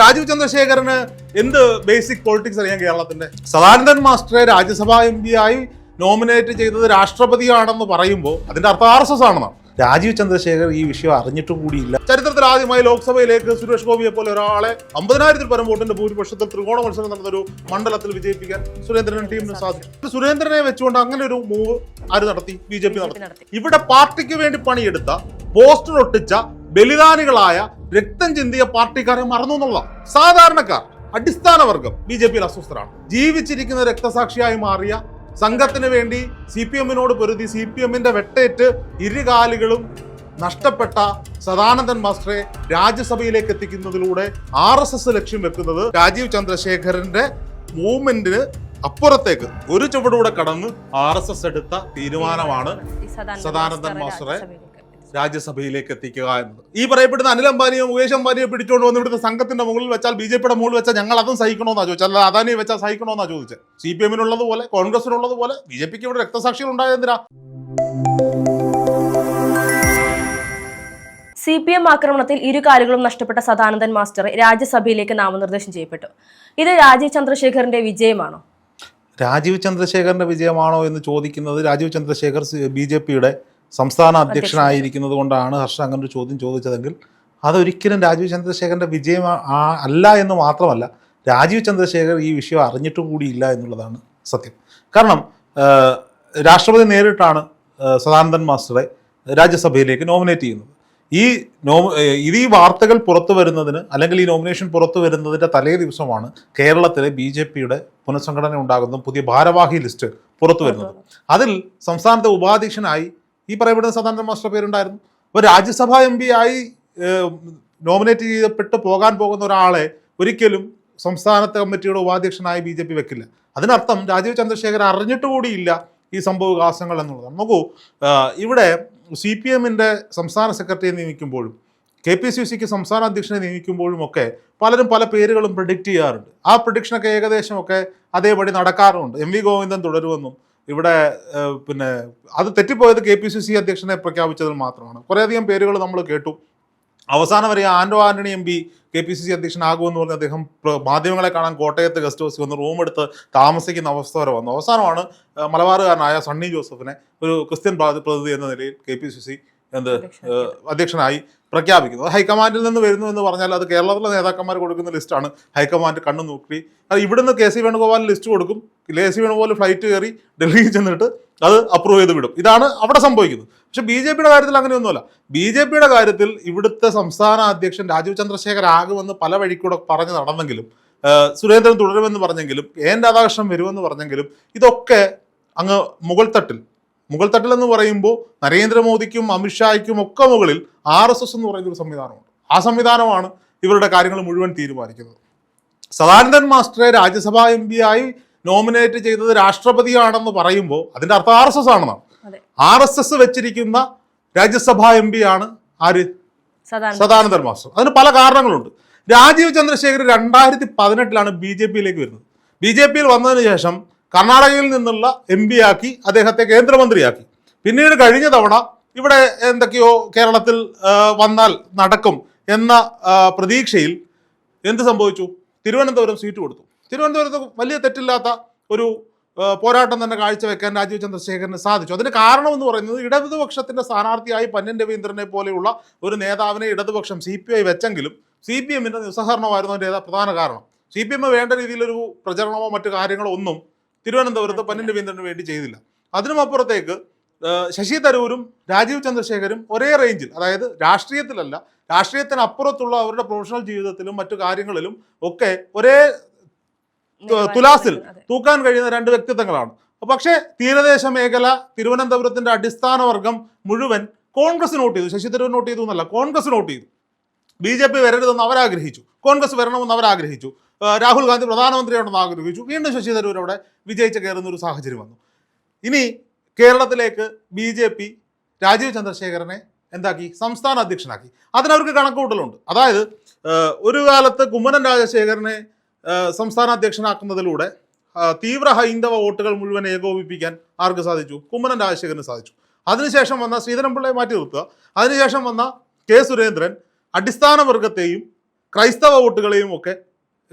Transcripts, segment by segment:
രാജീവ് ചന്ദ്രശേഖരന് എന്ത് basic politics അറിയാം കേരളത്തിന്റെ? സദാനന്ദൻ മാസ്റ്ററെ രാജ്യസഭാ എം പി ആയി നോമിനേറ്റ് ചെയ്തത് രാഷ്ട്രപതിയാണെന്ന് പറയുമ്പോൾ അതിന്റെ അർത്ഥം ആർ എസ് എസ് ആണെന്നാണ് രാജീവ് ചന്ദ്രശേഖർ ഈ വിഷയം അറിഞ്ഞിട്ടും കൂടിയില്ല. ചരിത്രത്തിൽ ആദ്യമായി ലോക്സഭയിലേക്ക് സുരേഷ് ഗോപിയെ പോലെ ഒരാളെ അമ്പതിനായിരത്തിൽ പരം വോട്ടിന്റെ ഭൂരിപക്ഷത്തിൽ ത്രികോണ മത്സരം നടന്നൊരു മണ്ഡലത്തിൽ വിജയിപ്പിക്കാൻ സുരേന്ദ്രൻ ടീമിന് സാധിച്ചു. സുരേന്ദ്രനെ വെച്ചുകൊണ്ട് അങ്ങനെ ഒരു മൂവ് ആര് നടത്തി? ബി ജെ പി നടത്തി. നടത്തി. ഇവിടെ പാർട്ടിക്ക് വേണ്ടി പണിയെടുത്ത പോസ്റ്റർ ഒട്ടിച്ച ബലിദാനികളായ രക്തം ചിന്തിയ പാർട്ടിക്കാരെ മറന്നു എന്നുള്ള സാധാരണക്കാർ അടിസ്ഥാന വർഗം ബി ജെ പിയിൽ അസ്വസ്ഥരാണ്. ജീവിച്ചിരിക്കുന്ന രക്തസാക്ഷിയായി മാറിയ സംഘത്തിന് വേണ്ടി സി പി എമ്മിനോട് പൊരുതി സി പി എമ്മിന്റെ വെട്ടേറ്റ് ഇരുകാലുകളും നഷ്ടപ്പെട്ട സദാനന്ദൻ മാസ്റ്ററെ രാജ്യസഭയിലേക്ക് എത്തിക്കുന്നതിലൂടെ ആർ എസ് എസ് ലക്ഷ്യം വെക്കുന്നത് രാജീവ് ചന്ദ്രശേഖരന്റെ മൂവ്മെന്റിന് അപ്പുറത്തേക്ക് ഒരു ചുവടുകൂടെ കടന്ന് ആർ എസ് എസ് എടുത്ത തീരുമാനമാണ് സദാനന്ദൻ മാസ്റ്ററെ രാജ്യസഭയിലേക്ക് എത്തിക്കുക എന്നത്. ഈ പറയപ്പെടുന്ന അനിൽ അംബാനിയോ മുകേഷ് അംബാനിയോ പിടിച്ചുകൊണ്ട് വന്ന് ഇവിടുത്തെ സംഘത്തിന്റെ മുകളിൽ വെച്ചാൽ ബി ജെ പിയുടെ മുകളിൽ വെച്ചാൽ ഞങ്ങൾ അതും സഹിക്കണമെന്നാ ചോദിച്ചത്. അല്ല അദാനിയെ വെച്ചാൽ സഹിക്കണമെന്നാ ചോദിച്ചത്. സി പി എമ്മിനുള്ളതുപോലെ കോൺഗ്രസിനുള്ളതുപോലെ ബി ജെ പിക്ക് ഇവിടെ രക്തസാക്ഷികൾ ഉണ്ടായത് എന്തിനാ? സി പി എം ആക്രമണത്തിൽ ഇരു കാലുകളും നഷ്ടപ്പെട്ട സദാനന്ദൻ മാസ്റ്റർ രാജ്യസഭയിലേക്ക് നാമനിർദ്ദേശം ചെയ്യപ്പെട്ടു. ഇത് രാജീവ് ചന്ദ്രശേഖറിന്റെ വിജയമാണോ? രാജീവ് ചന്ദ്രശേഖരന്റെ വിജയമാണോ എന്ന് ചോദിക്കുന്നത് രാജീവ് ചന്ദ്രശേഖർ ബി ജെ പിയുടെ സംസ്ഥാന അധ്യക്ഷനായിരിക്കുന്നത് കൊണ്ടാണ് ഹർഷ അങ്ങനെ ഒരു ചോദ്യം ചോദിച്ചതെങ്കിൽ അതൊരിക്കലും രാജീവ് ചന്ദ്രശേഖരന്റെ വിജയം അല്ല എന്ന് മാത്രമല്ല രാജീവ് ചന്ദ്രശേഖർ ഈ വിഷയം അറിഞ്ഞിട്ട് കൂടിയില്ല എന്നുള്ളതാണ് സത്യം. കാരണം രാഷ്ട്രപതി നേരിട്ടാണ് സദാനന്ദൻ മാസ്റ്ററെ രാജ്യസഭയിലേക്ക് നോമിനേറ്റ് ചെയ്യുന്നത്. ഈ നോ ഇത് ഈ വാർത്തകൾ പുറത്തു വരുന്നതിന് അല്ലെങ്കിൽ ഈ നോമിനേഷൻ പുറത്തു വരുന്നതിന്റെ തലേ ദിവസമാണ് കേരളത്തിലെ ബി ജെ പിയുടെ പുനഃസംഘടന ഉണ്ടാകുന്ന പുതിയ ഭാരവാഹി ലിസ്റ്റ് പുറത്തു വരുന്നത്. അതിൽ സംസ്ഥാനത്തെ ഉപാധ്യക്ഷനായി ഈ പറയപ്പെടുന്ന സദാനന്ദ മാസ്റ്റർ പേരുണ്ടായിരുന്നു. അപ്പോൾ രാജ്യസഭാ എം പി ആയി നോമിനേറ്റ് ചെയ്യപ്പെട്ട് പോകാൻ പോകുന്ന ഒരാളെ ഒരിക്കലും സംസ്ഥാനത്തെ കമ്മിറ്റിയുടെ ഉപാധ്യക്ഷനായി ബി ജെ പി വെക്കില്ല. അതിനർത്ഥം രാജീവ് ചന്ദ്രശേഖർ അറിഞ്ഞിട്ട് കൂടിയില്ല ഈ സംഭവ വികാസങ്ങൾ എന്നുള്ളതാണ് നോക്കൂ ഇവിടെ സി പി എമ്മിന്റെ സംസ്ഥാന സെക്രട്ടറിയെ നിയമിക്കുമ്പോഴും കെ പി സി സിക്ക് സംസ്ഥാന അധ്യക്ഷനെ നിയമിക്കുമ്പോഴും ഒക്കെ പലരും പല പേരുകളും പ്രഡിക്റ്റ് ചെയ്യാറുണ്ട്. ആ പ്രഡിക്ഷനൊക്കെ ഏകദേശമൊക്കെ അതേപടി നടക്കാറുണ്ട്. എം വി ഗോവിന്ദൻ തുടരുമെന്നും ഇവിടെ പിന്നെ അത് തെറ്റിപ്പോയത് കെ പി സി സി അധ്യക്ഷനെ പ്രഖ്യാപിച്ചതിൽ മാത്രമാണ്. കുറേയധികം പേരുകൾ നമ്മൾ കേട്ടു. അവസാനം വരെ ആൻഡോ Antony M P K P C C അധ്യക്ഷനാകുമെന്ന് പറഞ്ഞ് അദ്ദേഹം മാധ്യമങ്ങളെ കാണാൻ കോട്ടയത്ത് ഗസ്റ്റ് ഹൗസിൽ വന്ന് റൂം എടുത്ത് താമസിക്കുന്ന അവസ്ഥ വരെ വന്നു. അവസാനമാണ് മലബാറുകാരനായ സണ്ണി ജോസഫിനെ ഒരു ക്രിസ്ത്യൻ പ്രാതി- പ്രതിനിധി എന്ന നിലയിൽ കെ പി സി സി എന്ത്? അധ്യക്ഷനായി പ്രഖ്യാപിക്കുന്നത്. ഹൈക്കമാൻഡിൽ നിന്ന് വരുന്നു എന്ന് പറഞ്ഞാൽ അത് കേരളത്തിലെ നേതാക്കന്മാർ കൊടുക്കുന്ന ലിസ്റ്റാണ്. ഹൈക്കമാൻഡ് കണ്ണു നോക്കി. അത് ഇവിടുന്ന് കെ സി വേണുഗോപാലിന് ലിസ്റ്റ് കൊടുക്കും. കെ സി വേണുഗോപാൽ ഫ്ലൈറ്റ് കയറി ഡൽഹിയിൽ ചെന്നിട്ട് അത് അപ്രൂവ് ചെയ്ത് വിടും. ഇതാണ് അവിടെ സംഭവിക്കുന്നത്. പക്ഷെ ബി ജെ പിയുടെ കാര്യത്തിൽ അങ്ങനെയൊന്നുമല്ല. ബി ജെ പിയുടെ കാര്യത്തിൽ ഇവിടുത്തെ സംസ്ഥാന അധ്യക്ഷൻ രാജീവ് ചന്ദ്രശേഖർ ആകുമെന്ന് പല വഴിക്കൂടെ പറഞ്ഞ് നടന്നെങ്കിലും സുരേന്ദ്രൻ തുടരുമെന്ന് പറഞ്ഞെങ്കിലും എൻ രാധാകൃഷ്ണൻ വരുമെന്ന് പറഞ്ഞെങ്കിലും ഇതൊക്കെ അങ്ങ് മുകൾ തട്ടിൽ മുകൾ തട്ടിൽ എന്ന് പറയുമ്പോൾ നരേന്ദ്രമോദിക്കും അമിത്ഷായ്ക്കും ഒക്കെ മുകളിൽ ആർ എസ് എസ് എന്ന് പറയുന്ന ഒരു സംവിധാനമുണ്ട്. ആ സംവിധാനമാണ് ഇവരുടെ കാര്യങ്ങൾ മുഴുവൻ തീരുമാനിക്കുന്നത്. സദാനന്ദൻ മാസ്റ്ററെ രാജ്യസഭാ എം പി ആയി നോമിനേറ്റ് ചെയ്തത് രാഷ്ട്രപതിയാണെന്ന് പറയുമ്പോൾ അതിന്റെ അർത്ഥം ആർ എസ് എസ് ആണെന്നാണ്. ആർ എസ് എസ് വെച്ചിരിക്കുന്ന രാജ്യസഭാ എം പി ആണ് ആര്? സദാനന്ദൻ. മാസ്റ്റർ. അതിന് പല കാരണങ്ങളുണ്ട്. രാജീവ് ചന്ദ്രശേഖർ രണ്ടായിരത്തി പതിനെട്ടിലാണ് ബി ജെ പിയിലേക്ക് വരുന്നത്. ബി ജെ പിയിൽ വന്നതിന് ശേഷം കർണാടകയിൽ നിന്നുള്ള എം ആക്കി അദ്ദേഹത്തെ കേന്ദ്രമന്ത്രിയാക്കി. പിന്നീട് കഴിഞ്ഞ തവണ ഇവിടെ എന്തൊക്കെയോ കേരളത്തിൽ വന്നാൽ നടക്കും എന്ന പ്രതീക്ഷയിൽ എന്ത് സംഭവിച്ചു? തിരുവനന്തപുരം സീറ്റ് കൊടുത്തു. തിരുവനന്തപുരത്ത് വലിയ തെറ്റില്ലാത്ത ഒരു പോരാട്ടം തന്നെ കാഴ്ചവെക്കാൻ രാജീവ് ചന്ദ്രശേഖരന് സാധിച്ചു. അതിന് കാരണമെന്ന് പറയുന്നത് ഇടതുപക്ഷത്തിന്റെ സ്ഥാനാർത്ഥിയായി പന്നൻ രവീന്ദ്രനെ പോലെയുള്ള ഒരു നേതാവിനെ ഇടതുപക്ഷം സി പി ഐ വെച്ചെങ്കിലും സി പി എമ്മിന്റെ നിസ്സഹരണമായിരുന്നു അതിന്റെ പ്രധാന കാരണം. സി പി എം വേണ്ട രീതിയിലൊരു പ്രചരണമോ മറ്റു കാര്യങ്ങളോ ഒന്നും തിരുവനന്തപുരത്ത് പന്നിൻ രവീന്ദ്രന് വേണ്ടി ചെയ്തില്ല. അതിനും അപ്പുറത്തേക്ക് ആ, ശശി തരൂരും രാജീവ് ചന്ദ്രശേഖരും ഒരേ റേഞ്ചിൽ അതായത് രാഷ്ട്രീയത്തിലല്ല രാഷ്ട്രീയത്തിനപ്പുറത്തുള്ള അവരുടെ പ്രൊഫഷണൽ ജീവിതത്തിലും മറ്റു കാര്യങ്ങളിലും ഒക്കെ ഒരേ തുലാസിൽ തൂക്കാൻ കഴിയുന്ന രണ്ട് വ്യക്തിത്വങ്ങളാണ്. പക്ഷേ തീരദേശ മേഖല തിരുവനന്തപുരത്തിന്റെ അടിസ്ഥാന വർഗം മുഴുവൻ കോൺഗ്രസ് നോട്ട് ചെയ്തു. ശശി തരൂർ നോട്ട് ചെയ്തു എന്നല്ല കോൺഗ്രസ് നോട്ട് ചെയ്തു. ബി ജെ പി വരരുതെന്ന് അവരാഗ്രഹിച്ചു. കോൺഗ്രസ് വരണമെന്ന് അവരാഗ്രഹിച്ചു. രാഹുൽ ഗാന്ധി പ്രധാനമന്ത്രിയാണെന്ന് ആഗ്രഹിച്ചു. വീണ്ടും ശശി തരൂർ അവിടെ വിജയിച്ച് കയറുന്ന ഒരു സാഹചര്യം വന്നു. ഇനി കേരളത്തിലേക്ക് ബി ജെ പി രാജീവ് ചന്ദ്രശേഖരനെ എന്താക്കി? സംസ്ഥാന അധ്യക്ഷനാക്കി. അതിനവർക്ക് കണക്കുകൂട്ടലുണ്ട്. അതായത് ഒരു കാലത്ത് കുമ്മനം രാജശേഖരനെ സംസ്ഥാന അധ്യക്ഷനാക്കുന്നതിലൂടെ തീവ്ര ഹൈന്ദവ വോട്ടുകൾ മുഴുവൻ ഏകോപിപ്പിക്കാൻ ആർക്ക് സാധിച്ചു? കുമ്മനം രാജശേഖരന് സാധിച്ചു. അതിനുശേഷം വന്ന ശ്രീധരൻപിള്ളയെ മാറ്റി നിർത്തുക. അതിനുശേഷം വന്ന കെ സുരേന്ദ്രൻ അടിസ്ഥാന വർഗത്തെയും ക്രൈസ്തവ വോട്ടുകളെയും ഒക്കെ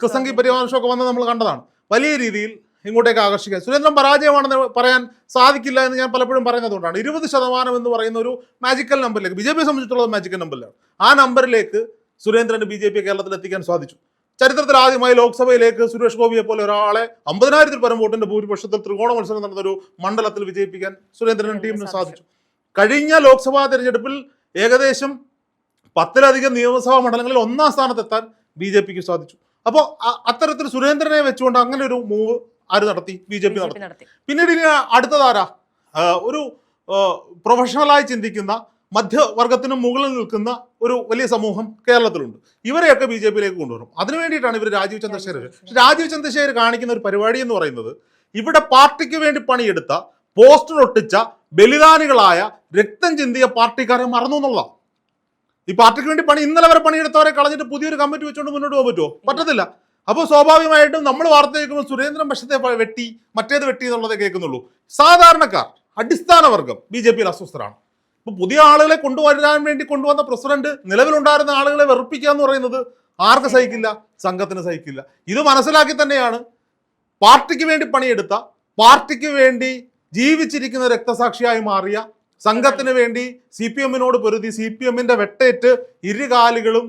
ക്രിസംഗി പരിമാർശമൊക്കെ വന്ന് നമ്മൾ കണ്ടതാണ്. വലിയ രീതിയിൽ ഇങ്ങോട്ടേക്ക് ആകർഷിക്കാൻ. സുരേന്ദ്രൻ പരാജയമാണെന്ന് പറയാൻ സാധിക്കില്ല എന്ന് ഞാൻ പലപ്പോഴും പറയുന്നതുകൊണ്ടാണ്. ഇരുപത് ശതമാനം എന്ന് പറയുന്ന ഒരു മാജിക്കൽ നമ്പറിലേക്ക് ബി ജെ പിയെ സംബന്ധിച്ചിടത്തോളം മാജിക്കൽ നമ്പറിലാണ് ആ നമ്പറിലേക്ക് സുരേന്ദ്രന് ബി ജെ പി കേരളത്തിൽ എത്തിക്കാൻ സാധിച്ചു. ചരിത്രത്തിൽ ആദ്യമായി ലോക്സഭയിലേക്ക് സുരേഷ് ഗോപിയെ പോലെ ഒരാളെ അമ്പതിനായിരത്തിൽ പരം വോട്ടിന്റെ ഭൂരിപക്ഷത്തിൽ ത്രികോണ മത്സരം നടന്ന ഒരു മണ്ഡലത്തിൽ വിജയിപ്പിക്കാൻ സുരേന്ദ്രൻ ടീമിന് സാധിച്ചു. കഴിഞ്ഞ ലോക്സഭാ തെരഞ്ഞെടുപ്പിൽ ഏകദേശം പത്തിലധികം നിയമസഭാ മണ്ഡലങ്ങളിൽ ഒന്നാം സ്ഥാനത്തെത്താൻ ബി ജെ പിക്ക് സാധിച്ചു. അപ്പോൾ അത്തരത്തിൽ സുരേന്ദ്രനെ വെച്ചുകൊണ്ട് അങ്ങനെ ഒരു മൂവ് ആര് നടത്തി? ബി ജെ പി നടത്തി. പിന്നീട് ഇനി അടുത്തതാരാ? ഒരു പ്രൊഫഷണലായി ചിന്തിക്കുന്ന മധ്യവർഗത്തിന് മുകളിൽ നിൽക്കുന്ന ഒരു വലിയ സമൂഹം കേരളത്തിലുണ്ട്. ഇവരെയൊക്കെ ബി ജെ പിയിലേക്ക് കൊണ്ടുവരും. അതിനു വേണ്ടിയിട്ടാണ് ഇവർ രാജീവ് ചന്ദ്രശേഖർ പക്ഷെ രാജീവ് ചന്ദ്രശേഖർ കാണിക്കുന്ന ഒരു പരിപാടി എന്ന് പറയുന്നത് ഇവിടെ പാർട്ടിക്ക് വേണ്ടി പണിയെടുത്ത പോസ്റ്റർ ഒട്ടിച്ച ബലിദാനികളായ രക്തം ചിന്തിയ പാർട്ടിക്കാരെ മറന്നു എന്നുള്ളതാണ്. ഈ പാർട്ടിക്ക് വേണ്ടി പണി ഇന്നലെ വരെ പണിയെടുത്തവരെ കളഞ്ഞിട്ട് പുതിയൊരു കമ്മിറ്റി വെച്ചുകൊണ്ട് മുന്നോട്ട് പോകാൻ പറ്റുമോ? പറ്റത്തില്ല. അപ്പോൾ സ്വാഭാവികമായിട്ടും നമ്മൾ വാർത്ത കേൾക്കുമ്പോൾ സുരേന്ദ്രൻ പക്ഷത്തെ വെട്ടി മറ്റേത് വെട്ടി എന്നുള്ളതേ കേൾക്കുന്നുള്ളൂ. സാധാരണക്കാർ അടിസ്ഥാന വർഗം ബി ജെ പിയിൽ അസ്വസ്ഥരാണ്. ഇപ്പൊ പുതിയ ആളുകളെ കൊണ്ടുവരാൻ വേണ്ടി കൊണ്ടുവന്ന പ്രസിഡന്റ് നിലവിലുണ്ടായിരുന്ന ആളുകളെ വെറുപ്പിക്കുക എന്ന് പറയുന്നത് ആർക്ക് സഹിക്കില്ല? സംഘത്തിന് സഹിക്കില്ല. ഇത് മനസ്സിലാക്കി തന്നെയാണ് പാർട്ടിക്ക് വേണ്ടി പണിയെടുത്ത പാർട്ടിക്ക് വേണ്ടി ജീവിച്ചിരിക്കുന്ന രക്തസാക്ഷിയായി മാറിയ സംഘത്തിന് വേണ്ടി സി പി എമ്മിനോട് പൊരുതി സി പി എമ്മിന്റെ വെട്ടേറ്റ് ഇരുകാലുകളും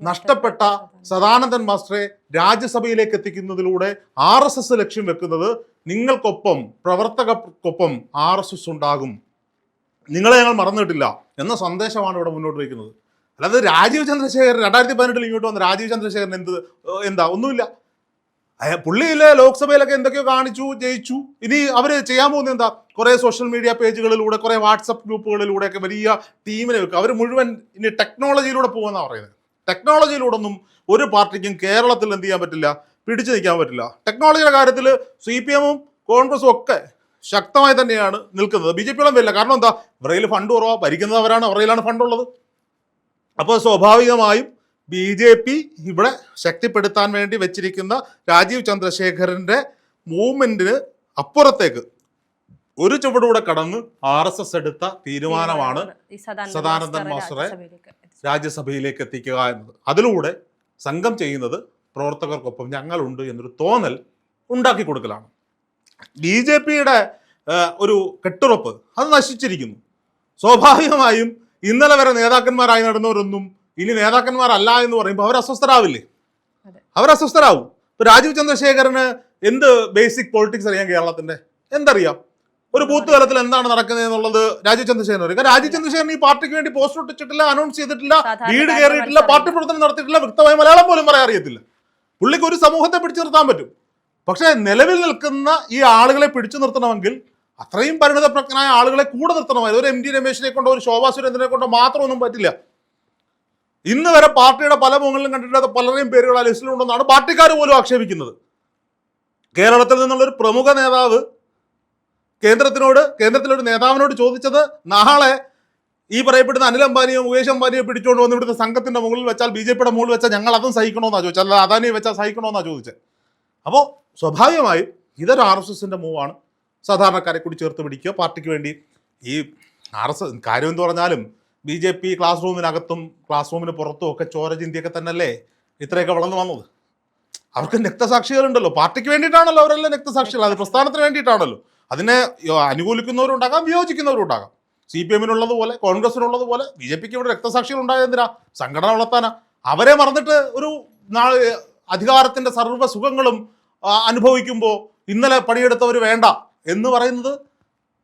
നഷ്ടപ്പെട്ട സദാനന്ദൻ മാസ്റ്ററെ രാജ്യസഭയിലേക്ക് എത്തിക്കുന്നതിലൂടെ ആർ എസ് എസ് ലക്ഷ്യം വെക്കുന്നത് നിങ്ങൾക്കൊപ്പം പ്രവർത്തകർക്കൊപ്പം ആർ എസ് എസ് ഉണ്ടാകും. നിങ്ങളെ ഞങ്ങൾ മറന്നിട്ടില്ല എന്ന സന്ദേശമാണ് ഇവിടെ മുന്നോട്ട് വയ്ക്കുന്നത്. അല്ലാതെ രാജീവ് ചന്ദ്രശേഖരൻ രണ്ടായിരത്തി പതിനെട്ടിൽ ഇങ്ങോട്ട് വന്ന രാജീവ് ചന്ദ്രശേഖരൻ എന്ത് എന്താ ഒന്നുമില്ല. പുള്ളിയിലെ ലോക്സഭയിലൊക്കെ എന്തൊക്കെയോ കാണിച്ചു ജയിച്ചു. ഇനി അവർ ചെയ്യാൻ പോകുന്നത് എന്താ? കുറേ സോഷ്യൽ മീഡിയ പേജുകളിലൂടെ കുറേ വാട്സപ്പ് ഗ്രൂപ്പുകളിലൂടെ ഒക്കെ വലിയ ടീമിനെ വെക്കുക അവർ മുഴുവൻ ഇനി ടെക്നോളജിയിലൂടെ പോകുമെന്നാണ് പറയുന്നത്. ടെക്നോളജിയിലൂടെ ഒന്നും ഒരു പാർട്ടിക്കും കേരളത്തിൽ എന്ത് ചെയ്യാൻ പറ്റില്ല? പിടിച്ചു നിൽക്കാൻ പറ്റില്ല. ടെക്നോളജിയുടെ കാര്യത്തിൽ സി പി എമ്മും കോൺഗ്രസും ഒക്കെ ശക്തമായി തന്നെയാണ് നിൽക്കുന്നത്. ബി ജെ പിയോളം വരില്ല. കാരണം എന്താ? ഇവരയിൽ ഫണ്ട് കുറവാ. ഭരിക്കുന്നത് അവരാണ്. അവരയിലാണ് ഫണ്ടുള്ളത് അപ്പോൾ സ്വാഭാവികമായും ബി ജെ പി ഇവിടെ ശക്തിപ്പെടുത്താൻ വേണ്ടി വെച്ചിരിക്കുന്ന രാജീവ് ചന്ദ്രശേഖരന്റെ മൂവ്മെന്റിന് അപ്പുറത്തേക്ക് ഒരു ചുവടുകൂടെ കടന്ന് ആർ എസ് എസ് എടുത്ത തീരുമാനമാണ് സദാനന്ദൻ മാസ്റ്ററെ രാജ്യസഭയിലേക്ക് എത്തിക്കുക എന്നത്. അതിലൂടെ സംഘം ചെയ്യുന്നത് പ്രവർത്തകർക്കൊപ്പം ഞങ്ങളുണ്ട് എന്നൊരു തോന്നൽ ഉണ്ടാക്കി കൊടുക്കലാണ്. ബി ജെ പിയുടെ ഒരു കെട്ടുറപ്പ് അത് നശിച്ചിരിക്കുന്നു. സ്വാഭാവികമായും ഇന്നലെ വരെ നേതാക്കന്മാരായി നടന്നവരൊന്നും ഇനി നേതാക്കന്മാരല്ല എന്ന് പറയുമ്പോൾ അവർ അസ്വസ്ഥരാവില്ലേ? അവർ അസ്വസ്ഥരാവും. ഇപ്പൊ രാജീവ് ചന്ദ്രശേഖരന് എന്ത് ബേസിക് പൊളിറ്റിക്സ് അറിയാം കേരളത്തിന്റെ? എന്തറിയാം? ഒരു ബൂത്ത് തലത്തിൽ എന്താണ് നടക്കുന്നത് എന്നുള്ളത് രാജീവ് ചന്ദ്രശേഖരൻ അറിയാം. കാരണം രാജീവ് ചന്ദ്രശേഖരൻ ഈ പാർട്ടിക്ക് വേണ്ടി പോസ്റ്റർ ഒട്ടിച്ചിട്ടില്ല അനൗൺസ് ചെയ്തിട്ടില്ല വീട് കയറിയിട്ടില്ല പാർട്ടി പ്രവർത്തനം നടത്തിയിട്ടില്ല വ്യക്തമായ മലയാളം പോലും പറയാൻ അറിയത്തില്ല. പുള്ളിക്ക് ഒരു സമൂഹത്തെ പിടിച്ചു നിർത്താൻ പറ്റും. പക്ഷേ നിലവിൽ നിൽക്കുന്ന ഈ ആളുകളെ പിടിച്ചു നിർത്തണമെങ്കിൽ അത്രയും പരിണിതപ്രജ്ഞനായ ആളുകളെ കൂടെ നിർത്തണമായിരുന്നു. ഒരു എം ഡി രമേശിനെ കൊണ്ടോ ഒരു ശോഭാ സുരേന്ദ്രനെ കൊണ്ടോ മാത്രമൊന്നും പറ്റില്ല. ഇന്ന് വരെ പാർട്ടിയുടെ പല മുകളിലും കണ്ടിട്ടില്ലാത്ത പലരെയും പേരുകൾ ആ ലിസ്റ്റിലുണ്ടെന്നാണ് പാർട്ടിക്കാർ പോലും ആക്ഷേപിക്കുന്നത്. കേരളത്തിൽ നിന്നുള്ള ഒരു പ്രമുഖ നേതാവ് കേന്ദ്രത്തിനോട് കേന്ദ്രത്തിലൊരു നേതാവിനോട് ചോദിച്ചത് നാളെ ഈ പറയപ്പെടുന്ന അനിൽ അംബാനിയോ മുകേഷ് അംബാനിയോ പിടിച്ചുകൊണ്ട് വന്ന് ഇവിടുത്തെ സംഘത്തിന്റെ മുകളിൽ വെച്ചാൽ ബി ജെ പിയുടെ മുകളിൽ വെച്ചാൽ ഞങ്ങൾ അതും സഹിക്കണമെന്നാണ് ചോദിച്ചത്. അല്ല അദാനി വെച്ചാൽ സഹിക്കണമെന്നാണ് ചോദിച്ചത്. അപ്പോൾ സ്വാഭാവികമായും ഇതൊരു ആർ എസ് എസിന്റെ മൂവാണ് സാധാരണക്കാരെ കൂടി ചേർത്ത് പിടിക്കുക. പാർട്ടിക്ക് വേണ്ടി ഈ ആർ എസ് കാര്യം എന്ന് പറഞ്ഞാലും ബി ജെ പി ക്ലാസ് റൂമിനകത്തും ക്ലാസ് റൂമിന് പുറത്തും ഒക്കെ ചോര ചിന്തിയൊക്കെ തന്നെയല്ലേ ഇത്രയൊക്കെ വളർന്നു വന്നത്? അവർക്ക് രക്തസാക്ഷികളുണ്ടല്ലോ. പാർട്ടിക്ക് വേണ്ടിയിട്ടാണല്ലോ അവരെല്ലാം രക്തസാക്ഷികൾ. അത് പ്രസ്ഥാനത്തിന് വേണ്ടിയിട്ടാണല്ലോ. അതിനെ യോ- അനുകൂലിക്കുന്നവരും ഉണ്ടാകാം വിയോജിക്കുന്നവരും ഉണ്ടാകാം സി പി എമ്മിനുള്ളതുപോലെ കോൺഗ്രസിനുള്ളതുപോലെ ബി ജെ പിക്ക് ഇവിടെ രക്തസാക്ഷികൾ ഉണ്ടായത് എന്തിനാ? സംഘടന വളർത്താനാ. അവരെ മറന്നിട്ട് ഒരു നാ അധികാരത്തിന്റെ സർവ സുഖങ്ങളും അനുഭവിക്കുമ്പോൾ ഇന്നലെ പണിയെടുത്തവർ വേണ്ട എന്ന് പറയുന്നത്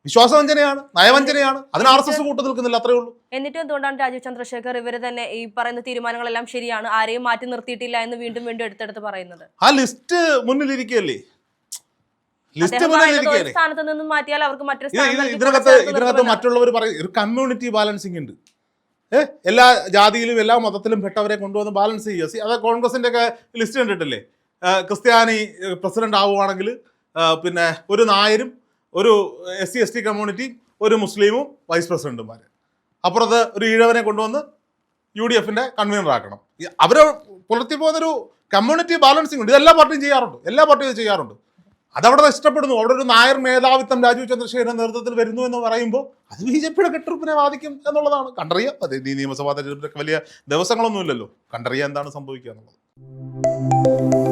വിശ്വാസവഞ്ചനയാണ് നയവഞ്ചനയാണ്. അതിന് ആർ എസ് എസ് കൂട്ടു നിൽക്കുന്നില്ല അത്രേ ഉള്ളൂ. എന്നിട്ടും എന്തുകൊണ്ടാണ് രാജീവ് ചന്ദ്രശേഖർ ഇവർ തന്നെ ഈ പറയുന്ന തീരുമാനങ്ങളെല്ലാം ശരിയാണ് ആരെയും മാറ്റി നിർത്തിയിട്ടില്ല എന്ന് വീണ്ടും വീണ്ടും എടുത്തെടുത്ത് പറയുന്നത്? ആ ലിസ്റ്റ് മുന്നിലിരിക്കുകയല്ലേ? ലിസ്റ്റ് മുന്നിലിരിക്കുകയല്ലേ? സ്ഥാനത്ത് നിന്നും മാറ്റിയാൽ അവർക്ക് മറ്റൊരു ഇതിനകത്ത് ഇതിനകത്ത് മറ്റുള്ളവർ പറയും ഒരു കമ്മ്യൂണിറ്റി ബാലൻസിങ് ഉണ്ട്. ഏഹ് എല്ലാ ജാതിയിലും എല്ലാ മതത്തിലും പെട്ടവരെ കൊണ്ടുവന്ന് ബാലൻസ് ചെയ്യുക. അത് കോൺഗ്രസിന്റെ ഒക്കെ ലിസ്റ്റ് കണ്ടിട്ടില്ലേ? ക്രിസ്ത്യാനി പ്രസിഡന്റ് ആവുകയാണെങ്കിൽ പിന്നെ ഒരു നായരും ഒരു S C S T community ഒരു മുസ്ലിമും വൈസ് പ്രസിഡന്റുമാർ അപ്പുറത്ത് ഒരു ഈഴവനെ കൊണ്ടുവന്ന് യു ഡി എഫിന്റെ ഈ അവർ പുലർത്തി പോകുന്നൊരു കമ്മ്യൂണിറ്റി ബാലൻസിങ് ഉണ്ട്. ഇതെല്ലാ പാർട്ടിയും ചെയ്യാറുണ്ട്. എല്ലാ പാർട്ടിയും ചെയ്യാറുണ്ട്. അതവിടെ ഇഷ്ടപ്പെടുന്നു. അവിടെ ഒരു നായർ മേധാവിത്വം രാജീവ് ചന്ദ്രശേഖരൻ നേതൃത്വത്തിൽ വരുന്നു എന്ന് പറയുമ്പോൾ അത് ബി ജെ പിയുടെ കെട്ടുറപ്പിനെ ബാധിക്കും എന്നുള്ളതാണ്. കണ്ടറിയാം. അത് ഈ നിയമസഭാ തെരഞ്ഞെടുപ്പിലൊക്കെ വലിയ ദിവസങ്ങളൊന്നുമില്ലല്ലോ. കണ്ടറിയാം എന്താണ് സംഭവിക്കുക എന്നുള്ളത്.